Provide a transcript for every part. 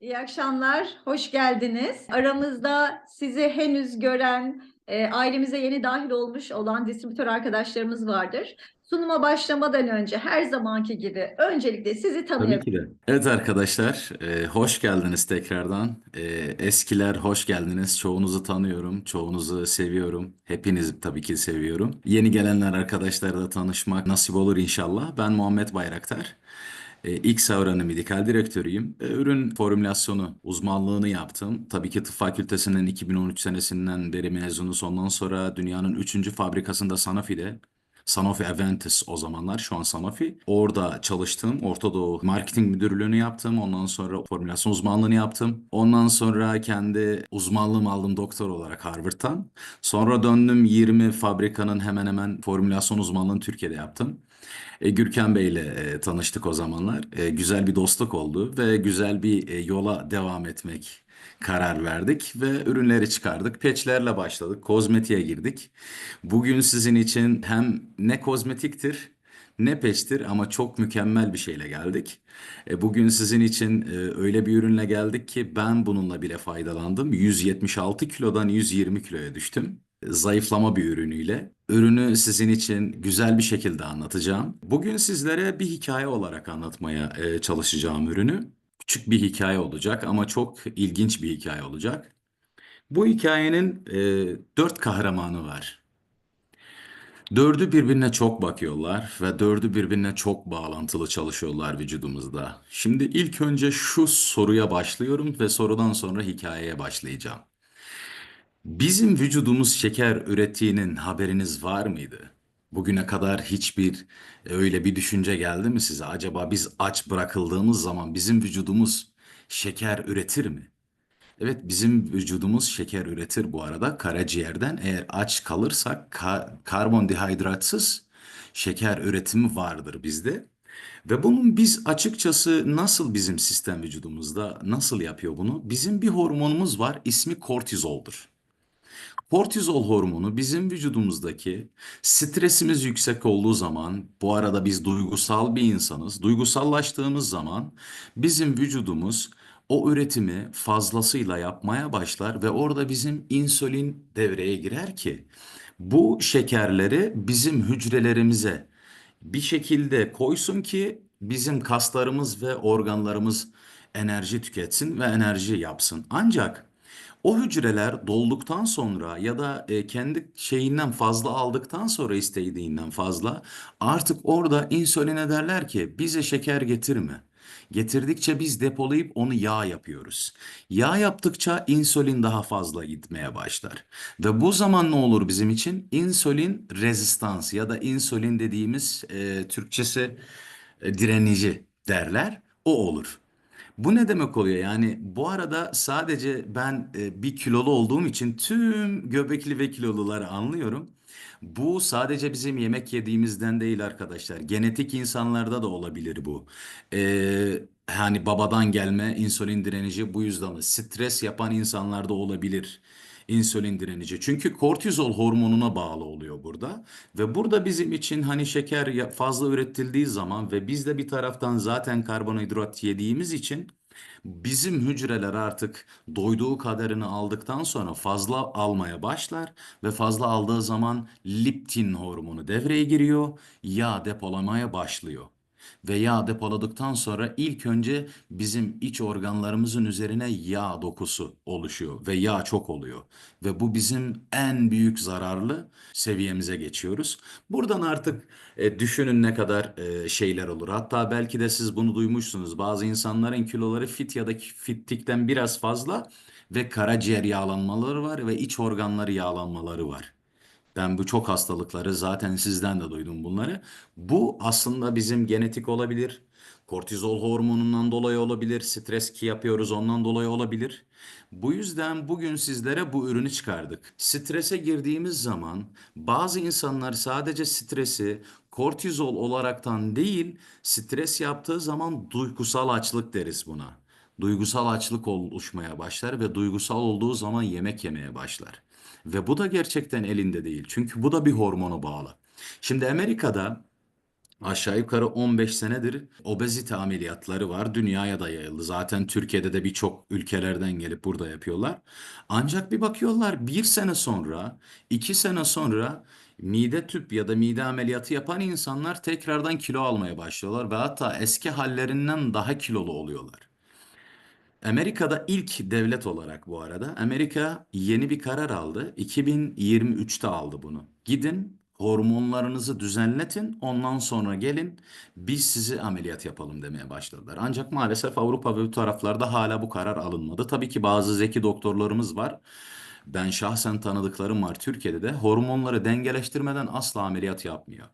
İyi akşamlar, hoş geldiniz. Aramızda sizi henüz gören, e, ailemize yeni dahil olmuş olan distribütör arkadaşlarımız vardır. Sunuma başlamadan önce her zamanki gibi öncelikle sizi Tabii tanıyalım. ki de. Evet arkadaşlar, e, hoş geldiniz tekrardan. E, eskiler hoş geldiniz. Çoğunuzu tanıyorum, çoğunuzu seviyorum. Hepinizi tabii ki seviyorum. Yeni gelenler arkadaşlarla tanışmak nasip olur inşallah. Ben Muhammed Bayraktar. E, X Avranı Medikal Direktörüyüm. E, ürün formülasyonu uzmanlığını yaptım. Tabii ki tıp fakültesinden 2013 senesinden beri mezunuz. Ondan sonra dünyanın 3. fabrikasında Sanofi'de Sanofi Aventis o zamanlar şu an Sanofi. Orada çalıştım. Orta Doğu marketing müdürlüğünü yaptım. Ondan sonra formülasyon uzmanlığını yaptım. Ondan sonra kendi uzmanlığımı aldım doktor olarak Harvard'tan. Sonra döndüm 20 fabrikanın hemen hemen formülasyon uzmanlığını Türkiye'de yaptım. E, Gürkan Bey ile e, tanıştık o zamanlar. E, güzel bir dostluk oldu ve güzel bir e, yola devam etmek karar verdik ve ürünleri çıkardık. Patch'lerle başladık, kozmetiğe girdik. Bugün sizin için hem ne kozmetiktir ne peçtir ama çok mükemmel bir şeyle geldik. E, bugün sizin için e, öyle bir ürünle geldik ki ben bununla bile faydalandım. 176 kilodan 120 kiloya düştüm. Zayıflama bir ürünüyle. Ürünü sizin için güzel bir şekilde anlatacağım. Bugün sizlere bir hikaye olarak anlatmaya e, çalışacağım ürünü. Küçük bir hikaye olacak ama çok ilginç bir hikaye olacak. Bu hikayenin e, dört kahramanı var. Dördü birbirine çok bakıyorlar ve dördü birbirine çok bağlantılı çalışıyorlar vücudumuzda. Şimdi ilk önce şu soruya başlıyorum ve sorudan sonra hikayeye başlayacağım. Bizim vücudumuz şeker ürettiğinin haberiniz var mıydı? Bugüne kadar hiçbir e, öyle bir düşünce geldi mi size? Acaba biz aç bırakıldığımız zaman bizim vücudumuz şeker üretir mi? Evet bizim vücudumuz şeker üretir bu arada karaciğerden. Eğer aç kalırsak ka- karbondihidratsız şeker üretimi vardır bizde. Ve bunun biz açıkçası nasıl bizim sistem vücudumuzda nasıl yapıyor bunu? Bizim bir hormonumuz var ismi kortizoldur. Kortizol hormonu bizim vücudumuzdaki stresimiz yüksek olduğu zaman, bu arada biz duygusal bir insanız. Duygusallaştığımız zaman bizim vücudumuz o üretimi fazlasıyla yapmaya başlar ve orada bizim insülin devreye girer ki bu şekerleri bizim hücrelerimize bir şekilde koysun ki bizim kaslarımız ve organlarımız enerji tüketsin ve enerji yapsın. Ancak o hücreler dolduktan sonra ya da e, kendi şeyinden fazla aldıktan sonra istediğinden fazla artık orada insüline derler ki bize şeker getirme. Getirdikçe biz depolayıp onu yağ yapıyoruz. Yağ yaptıkça insülin daha fazla gitmeye başlar. Ve bu zaman ne olur bizim için? İnsülin rezistans ya da insülin dediğimiz e, Türkçesi e, direnici derler. O olur. Bu ne demek oluyor? Yani bu arada sadece ben e, bir kilolu olduğum için tüm göbekli ve kiloluları anlıyorum. Bu sadece bizim yemek yediğimizden değil arkadaşlar. Genetik insanlarda da olabilir bu. Ee, hani babadan gelme insülin direnici bu yüzden stres yapan insanlarda olabilir insülin direnici. Çünkü kortizol hormonuna bağlı oluyor burada. Ve burada bizim için hani şeker fazla üretildiği zaman ve biz de bir taraftan zaten karbonhidrat yediğimiz için Bizim hücreler artık doyduğu kadarını aldıktan sonra fazla almaya başlar ve fazla aldığı zaman liptin hormonu devreye giriyor, yağ depolamaya başlıyor. Ve yağ depoladıktan sonra ilk önce bizim iç organlarımızın üzerine yağ dokusu oluşuyor ve yağ çok oluyor. Ve bu bizim en büyük zararlı seviyemize geçiyoruz. Buradan artık e, düşünün ne kadar e, şeyler olur. Hatta belki de siz bunu duymuşsunuz. Bazı insanların kiloları fit ya da fittikten biraz fazla ve karaciğer yağlanmaları var ve iç organları yağlanmaları var. Ben bu çok hastalıkları zaten sizden de duydum bunları. Bu aslında bizim genetik olabilir. Kortizol hormonundan dolayı olabilir. Stres ki yapıyoruz ondan dolayı olabilir. Bu yüzden bugün sizlere bu ürünü çıkardık. Strese girdiğimiz zaman bazı insanlar sadece stresi kortizol olaraktan değil, stres yaptığı zaman duygusal açlık deriz buna. Duygusal açlık oluşmaya başlar ve duygusal olduğu zaman yemek yemeye başlar. Ve bu da gerçekten elinde değil. Çünkü bu da bir hormona bağlı. Şimdi Amerika'da Aşağı yukarı 15 senedir obezite ameliyatları var. Dünyaya da yayıldı. Zaten Türkiye'de de birçok ülkelerden gelip burada yapıyorlar. Ancak bir bakıyorlar bir sene sonra, iki sene sonra mide tüp ya da mide ameliyatı yapan insanlar tekrardan kilo almaya başlıyorlar ve hatta eski hallerinden daha kilolu oluyorlar. Amerika'da ilk devlet olarak bu arada Amerika yeni bir karar aldı. 2023'te aldı bunu. Gidin hormonlarınızı düzenletin ondan sonra gelin biz sizi ameliyat yapalım demeye başladılar. Ancak maalesef Avrupa ve bu taraflarda hala bu karar alınmadı. Tabii ki bazı zeki doktorlarımız var. Ben şahsen tanıdıklarım var Türkiye'de de hormonları dengeleştirmeden asla ameliyat yapmıyor.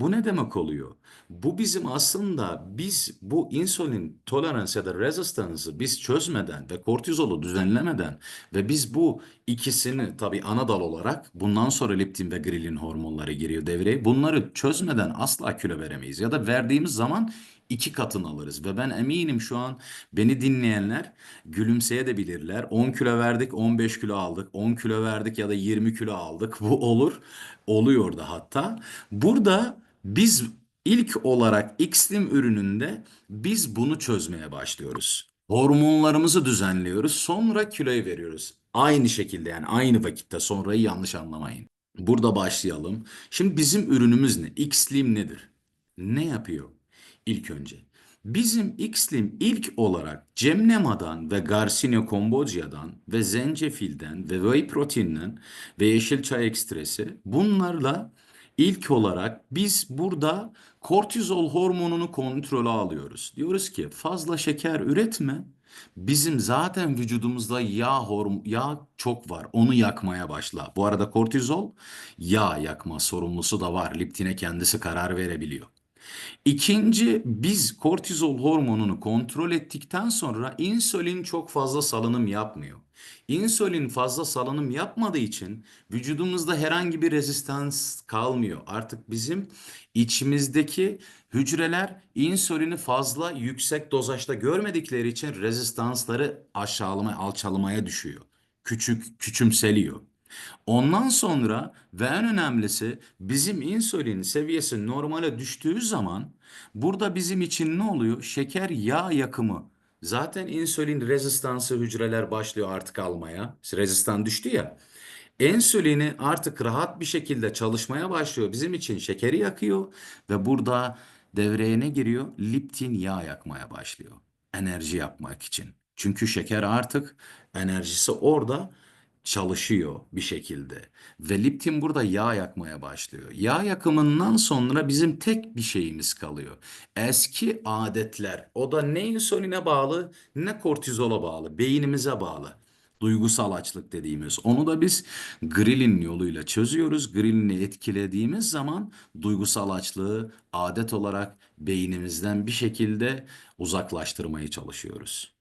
Bu ne demek oluyor? Bu bizim aslında biz bu insülin tolerans ya da rezistansı biz çözmeden ve kortizolu düzenlemeden ve biz bu ikisini tabii ana dal olarak bundan sonra leptin ve grelin hormonları giriyor devreye. Bunları çözmeden asla kilo veremeyiz ya da verdiğimiz zaman iki katını alırız ve ben eminim şu an beni dinleyenler gülümseyebilirler. 10 kilo verdik, 15 kilo aldık, 10 kilo verdik ya da 20 kilo aldık. Bu olur. Oluyor da hatta. Burada biz ilk olarak iklim ürününde biz bunu çözmeye başlıyoruz. Hormonlarımızı düzenliyoruz, sonra kiloyu veriyoruz. Aynı şekilde yani aynı vakitte sonrayı yanlış anlamayın. Burada başlayalım. Şimdi bizim ürünümüz ne? Xlim nedir? Ne yapıyor? İlk önce. Bizim Xlim ilk olarak Cemnema'dan ve Garcinia Kombodya'dan ve zencefilden ve whey proteinden ve yeşil çay ekstresi bunlarla ilk olarak biz burada kortizol hormonunu kontrole alıyoruz. Diyoruz ki fazla şeker üretme. Bizim zaten vücudumuzda yağ horm yağ çok var. Onu yakmaya başla. Bu arada kortizol yağ yakma sorumlusu da var. Liptine kendisi karar verebiliyor. İkinci, biz kortizol hormonunu kontrol ettikten sonra insülin çok fazla salınım yapmıyor. İnsülin fazla salınım yapmadığı için vücudumuzda herhangi bir rezistans kalmıyor. Artık bizim içimizdeki hücreler insülini fazla yüksek dozajda görmedikleri için rezistansları aşağılamaya, alçalmaya düşüyor. Küçük, küçümseliyor. Ondan sonra ve en önemlisi bizim insülin seviyesi normale düştüğü zaman burada bizim için ne oluyor? Şeker yağ yakımı. Zaten insülin rezistansı hücreler başlıyor artık almaya. Rezistan düştü ya. Insülini artık rahat bir şekilde çalışmaya başlıyor. Bizim için şekeri yakıyor ve burada devreye ne giriyor? Liptin yağ yakmaya başlıyor. Enerji yapmak için. Çünkü şeker artık enerjisi orada çalışıyor bir şekilde. Ve liptin burada yağ yakmaya başlıyor. Yağ yakımından sonra bizim tek bir şeyimiz kalıyor. Eski adetler. O da ne insüline bağlı ne kortizola bağlı. Beynimize bağlı. Duygusal açlık dediğimiz. Onu da biz grelin yoluyla çözüyoruz. Grelini etkilediğimiz zaman duygusal açlığı adet olarak beynimizden bir şekilde uzaklaştırmaya çalışıyoruz.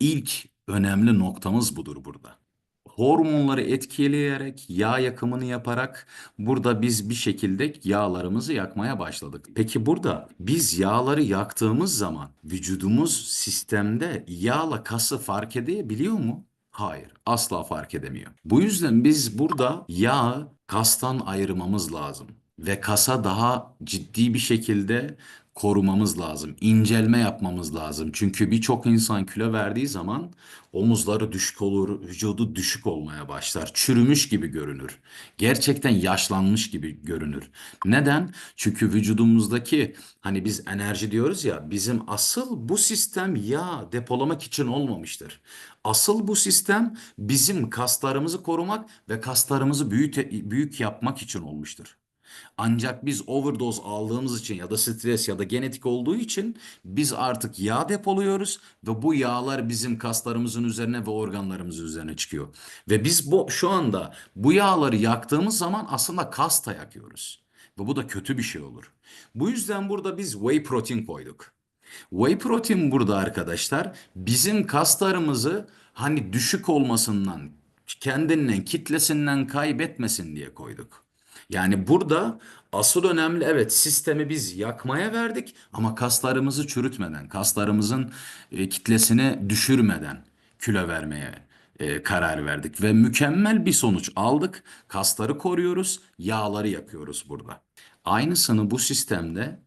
İlk önemli noktamız budur burada hormonları etkileyerek, yağ yakımını yaparak burada biz bir şekilde yağlarımızı yakmaya başladık. Peki burada biz yağları yaktığımız zaman vücudumuz sistemde yağla kası fark edebiliyor mu? Hayır, asla fark edemiyor. Bu yüzden biz burada yağı kastan ayırmamız lazım ve kasa daha ciddi bir şekilde korumamız lazım. İncelme yapmamız lazım. Çünkü birçok insan kilo verdiği zaman omuzları düşük olur, vücudu düşük olmaya başlar. Çürümüş gibi görünür. Gerçekten yaşlanmış gibi görünür. Neden? Çünkü vücudumuzdaki hani biz enerji diyoruz ya bizim asıl bu sistem yağ depolamak için olmamıştır. Asıl bu sistem bizim kaslarımızı korumak ve kaslarımızı büyük, büyük yapmak için olmuştur. Ancak biz overdose aldığımız için ya da stres ya da genetik olduğu için biz artık yağ depoluyoruz ve bu yağlar bizim kaslarımızın üzerine ve organlarımızın üzerine çıkıyor. Ve biz bu şu anda bu yağları yaktığımız zaman aslında kas da yakıyoruz. Ve bu da kötü bir şey olur. Bu yüzden burada biz whey protein koyduk. Whey protein burada arkadaşlar bizim kaslarımızı hani düşük olmasından, kendinden, kitlesinden kaybetmesin diye koyduk. Yani burada asıl önemli evet sistemi biz yakmaya verdik ama kaslarımızı çürütmeden, kaslarımızın e, kitlesini düşürmeden kilo vermeye e, karar verdik ve mükemmel bir sonuç aldık. Kasları koruyoruz, yağları yakıyoruz burada. Aynısını bu sistemde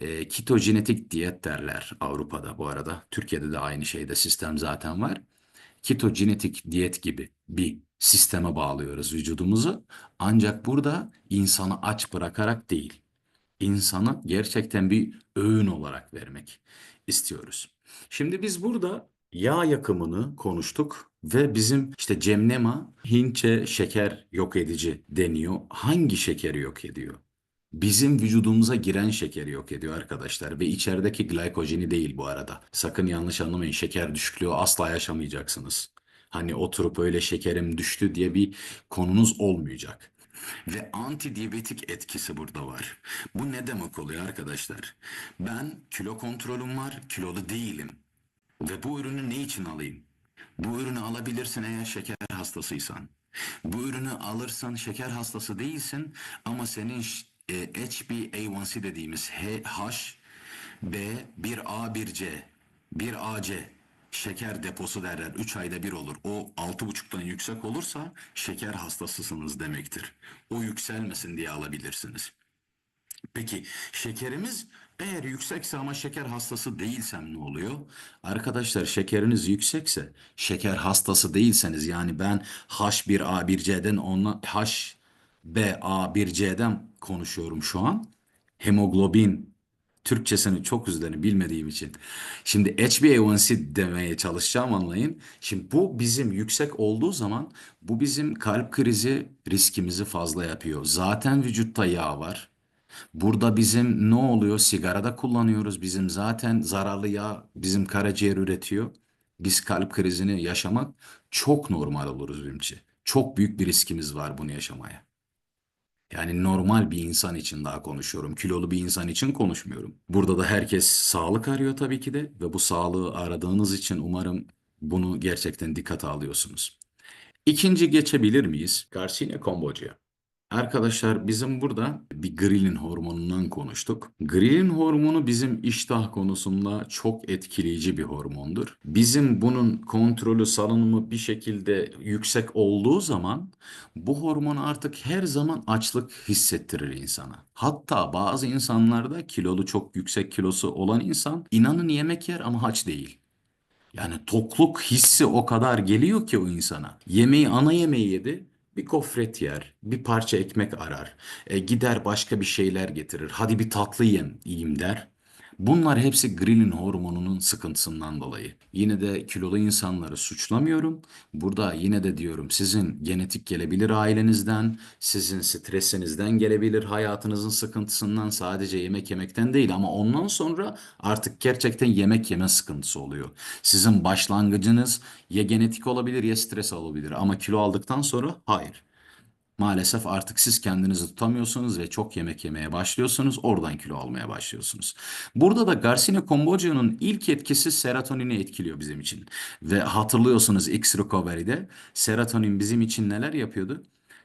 E, ketojenetik diyet derler Avrupa'da bu arada. Türkiye'de de aynı şeyde sistem zaten var. Ketojenetik diyet gibi bir sisteme bağlıyoruz vücudumuzu. Ancak burada insanı aç bırakarak değil, insana gerçekten bir öğün olarak vermek istiyoruz. Şimdi biz burada yağ yakımını konuştuk ve bizim işte Cemnema Hintçe şeker yok edici deniyor. Hangi şekeri yok ediyor? Bizim vücudumuza giren şekeri yok ediyor arkadaşlar ve içerideki glikojeni değil bu arada. Sakın yanlış anlamayın şeker düşüklüğü asla yaşamayacaksınız. Hani oturup öyle şekerim düştü diye bir konunuz olmayacak. Ve antidiyabetik etkisi burada var. Bu ne demek oluyor arkadaşlar? Ben kilo kontrolüm var, kilolu değilim. Ve bu ürünü ne için alayım? Bu ürünü alabilirsin eğer şeker hastasıysan. Bu ürünü alırsan şeker hastası değilsin ama senin e, HbA1c dediğimiz H, B, 1A, 1C, 1AC şeker deposu derler. 3 ayda bir olur. O 6,5'tan yüksek olursa şeker hastasısınız demektir. O yükselmesin diye alabilirsiniz. Peki şekerimiz eğer yüksekse ama şeker hastası değilsem ne oluyor? Arkadaşlar şekeriniz yüksekse şeker hastası değilseniz yani ben H1A1C'den onunla HbA1C'den konuşuyorum şu an. Hemoglobin Türkçesini çok üzerine bilmediğim için. Şimdi HbA1c demeye çalışacağım anlayın. Şimdi bu bizim yüksek olduğu zaman bu bizim kalp krizi riskimizi fazla yapıyor. Zaten vücutta yağ var. Burada bizim ne oluyor? Sigarada kullanıyoruz. Bizim zaten zararlı yağ bizim karaciğer üretiyor. Biz kalp krizini yaşamak çok normal oluruz bizim için. Çok büyük bir riskimiz var bunu yaşamaya. Yani normal bir insan için daha konuşuyorum. Kilolu bir insan için konuşmuyorum. Burada da herkes sağlık arıyor tabii ki de ve bu sağlığı aradığınız için umarım bunu gerçekten dikkate alıyorsunuz. İkinci geçebilir miyiz? Garcinia Kombucha. Arkadaşlar bizim burada bir grelin hormonundan konuştuk. Grelin hormonu bizim iştah konusunda çok etkileyici bir hormondur. Bizim bunun kontrolü, salınımı bir şekilde yüksek olduğu zaman bu hormon artık her zaman açlık hissettirir insana. Hatta bazı insanlarda kilolu çok yüksek kilosu olan insan inanın yemek yer ama aç değil. Yani tokluk hissi o kadar geliyor ki o insana. Yemeği ana yemeği yedi. Bir gofret yer, bir parça ekmek arar, e, gider başka bir şeyler getirir. Hadi bir tatlı yiyeyim, yiyeyim der. Bunlar hepsi grelin hormonunun sıkıntısından dolayı. Yine de kilolu insanları suçlamıyorum. Burada yine de diyorum sizin genetik gelebilir ailenizden, sizin stresinizden gelebilir, hayatınızın sıkıntısından sadece yemek yemekten değil ama ondan sonra artık gerçekten yemek yeme sıkıntısı oluyor. Sizin başlangıcınız ya genetik olabilir ya stres olabilir ama kilo aldıktan sonra hayır. Maalesef artık siz kendinizi tutamıyorsunuz ve çok yemek yemeye başlıyorsunuz. Oradan kilo almaya başlıyorsunuz. Burada da Garcinia Kombucha'nın ilk etkisi serotonini etkiliyor bizim için. Ve hatırlıyorsunuz X Recovery'de serotonin bizim için neler yapıyordu?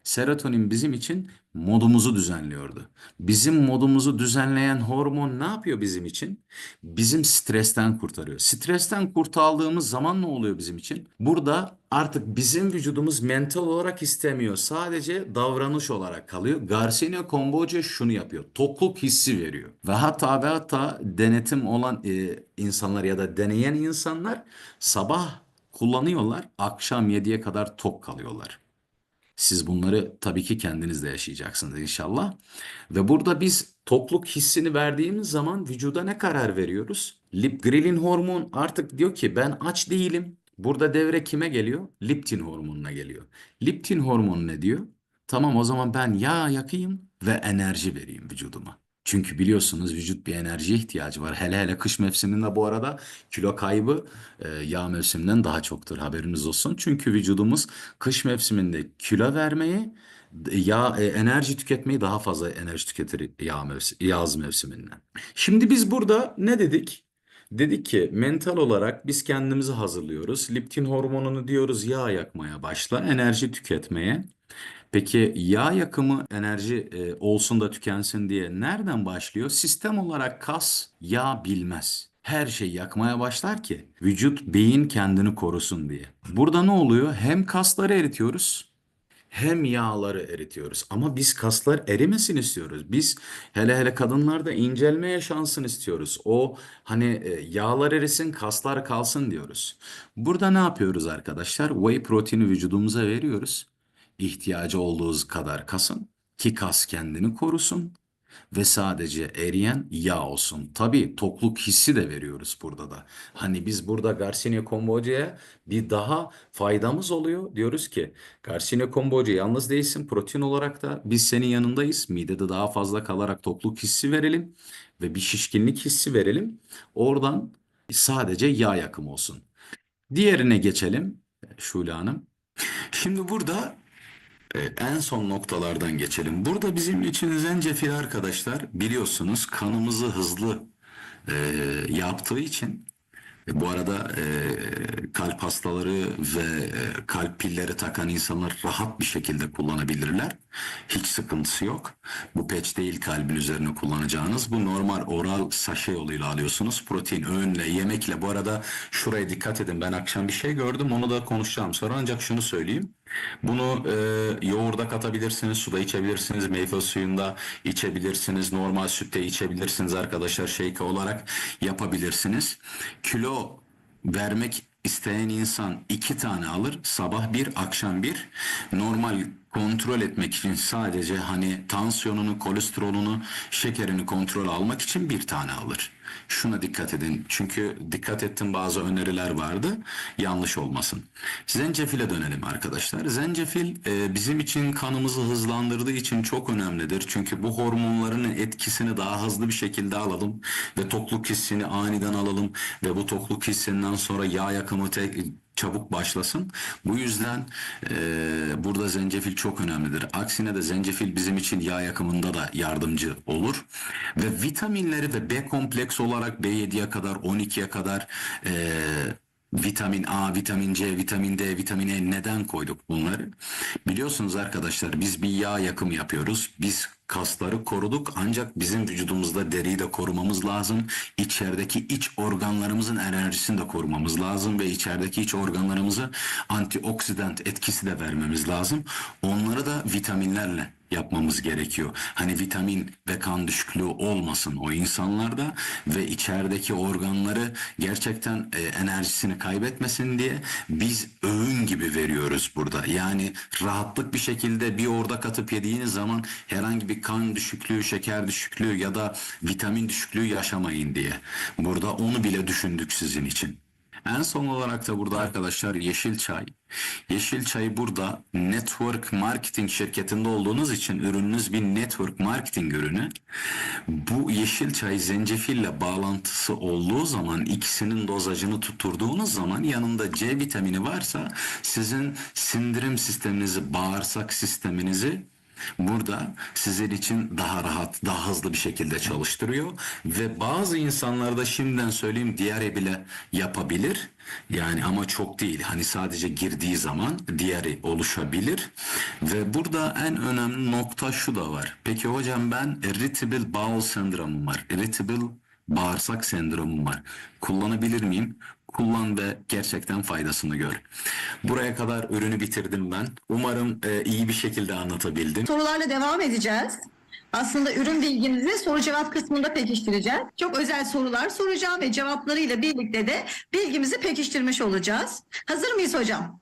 Serotonin bizim için modumuzu düzenliyordu. Bizim modumuzu düzenleyen hormon ne yapıyor bizim için? Bizim stresten kurtarıyor. Stresten kurtardığımız zaman ne oluyor bizim için? Burada artık bizim vücudumuz mental olarak istemiyor. Sadece davranış olarak kalıyor. Garcinia Kombucha şunu yapıyor. Tokluk hissi veriyor. Ve hatta ve hatta denetim olan e, insanlar ya da deneyen insanlar sabah kullanıyorlar. Akşam 7'ye kadar tok kalıyorlar. Siz bunları tabii ki kendiniz de yaşayacaksınız inşallah. Ve burada biz tokluk hissini verdiğimiz zaman vücuda ne karar veriyoruz? Lipgrelin hormon artık diyor ki ben aç değilim. Burada devre kime geliyor? Leptin hormonuna geliyor. Leptin hormonu ne diyor? Tamam o zaman ben yağ yakayım ve enerji vereyim vücuduma. Çünkü biliyorsunuz vücut bir enerjiye ihtiyacı var. Hele hele kış mevsiminde bu arada kilo kaybı e, yağ mevsiminden daha çoktur haberiniz olsun. Çünkü vücudumuz kış mevsiminde kilo vermeyi, yağ e, enerji tüketmeyi daha fazla enerji tüketir yağ mevsim, yaz mevsiminden. Şimdi biz burada ne dedik? Dedik ki mental olarak biz kendimizi hazırlıyoruz. Leptin hormonunu diyoruz yağ yakmaya başla, enerji tüketmeye. Peki yağ yakımı enerji e, olsun da tükensin diye nereden başlıyor? Sistem olarak kas yağ bilmez. Her şey yakmaya başlar ki vücut beyin kendini korusun diye. Burada ne oluyor? Hem kasları eritiyoruz hem yağları eritiyoruz ama biz kaslar erimesin istiyoruz. Biz hele hele kadınlarda incelme yaşansın istiyoruz. O hani e, yağlar erisin, kaslar kalsın diyoruz. Burada ne yapıyoruz arkadaşlar? Whey proteini vücudumuza veriyoruz. İhtiyacı olduğu kadar kasın ki kas kendini korusun ve sadece eriyen yağ olsun. Tabii tokluk hissi de veriyoruz burada da. Hani biz burada Garcinia Kambodja'ya bir daha faydamız oluyor. Diyoruz ki Garcinia Kambodja yalnız değilsin protein olarak da biz senin yanındayız. Midede daha fazla kalarak tokluk hissi verelim ve bir şişkinlik hissi verelim. Oradan sadece yağ yakımı olsun. Diğerine geçelim Şule Hanım. Şimdi burada e, En son noktalardan geçelim. Burada bizim için zencefil arkadaşlar biliyorsunuz kanımızı hızlı e, yaptığı için e, bu arada e, kalp hastaları ve e, kalp pilleri takan insanlar rahat bir şekilde kullanabilirler. Hiç sıkıntısı yok. Bu peç değil kalbin üzerine kullanacağınız. Bu normal oral saşe yoluyla alıyorsunuz. Protein öğünle, yemekle. Bu arada şuraya dikkat edin. Ben akşam bir şey gördüm. Onu da konuşacağım sonra. Ancak şunu söyleyeyim. Bunu e, yoğurda katabilirsiniz, suda içebilirsiniz, meyve suyunda içebilirsiniz, normal sütte içebilirsiniz arkadaşlar shake olarak yapabilirsiniz. Kilo vermek isteyen insan iki tane alır, sabah bir, akşam bir. Normal kontrol etmek için sadece hani tansiyonunu, kolesterolünü, şekerini kontrol almak için bir tane alır. Şuna dikkat edin. Çünkü dikkat ettim bazı öneriler vardı. Yanlış olmasın. Zencefile dönelim arkadaşlar. Zencefil e, bizim için kanımızı hızlandırdığı için çok önemlidir. Çünkü bu hormonların etkisini daha hızlı bir şekilde alalım ve tokluk hissini aniden alalım ve bu tokluk hissinden sonra yağ yakımı tek, çabuk başlasın. Bu yüzden e, burada zencefil çok önemlidir. Aksine de zencefil bizim için yağ yakımında da yardımcı olur. Ve vitaminleri ve B kompleks olarak B7'ye kadar 12'ye kadar e, vitamin A, vitamin C, vitamin D, vitamin E neden koyduk bunları? Biliyorsunuz arkadaşlar biz bir yağ yakımı yapıyoruz. Biz kasları koruduk ancak bizim vücudumuzda deriyi de korumamız lazım. İçerideki iç organlarımızın enerjisini de korumamız lazım ve içerideki iç organlarımızı antioksidan etkisi de vermemiz lazım. Onları da vitaminlerle yapmamız gerekiyor. Hani vitamin ve kan düşüklüğü olmasın o insanlarda ve içerideki organları gerçekten e, enerjisini kaybetmesin diye biz öğün gibi veriyoruz burada. Yani rahatlık bir şekilde bir orada katıp yediğiniz zaman herhangi bir kan düşüklüğü, şeker düşüklüğü ya da vitamin düşüklüğü yaşamayın diye. Burada onu bile düşündük sizin için. En son olarak da burada arkadaşlar yeşil çay. Yeşil çay burada network marketing şirketinde olduğunuz için ürününüz bir network marketing ürünü. Bu yeşil çay zencefille bağlantısı olduğu zaman ikisinin dozajını tutturduğunuz zaman yanında C vitamini varsa sizin sindirim sisteminizi, bağırsak sisteminizi Burada sizin için daha rahat, daha hızlı bir şekilde çalıştırıyor ve bazı insanlarda şimdiden söyleyeyim diyare bile yapabilir. Yani ama çok değil. Hani sadece girdiği zaman diyare oluşabilir. Ve burada en önemli nokta şu da var. Peki hocam ben irritable bowel sendromum var. Irritable bağırsak sendromum var. Kullanabilir miyim? Kullan ve gerçekten faydasını gör. Buraya kadar ürünü bitirdim ben. Umarım e, iyi bir şekilde anlatabildim. Sorularla devam edeceğiz. Aslında ürün bilgimizi soru cevap kısmında pekiştireceğiz. Çok özel sorular soracağım ve cevaplarıyla birlikte de bilgimizi pekiştirmiş olacağız. Hazır mıyız hocam?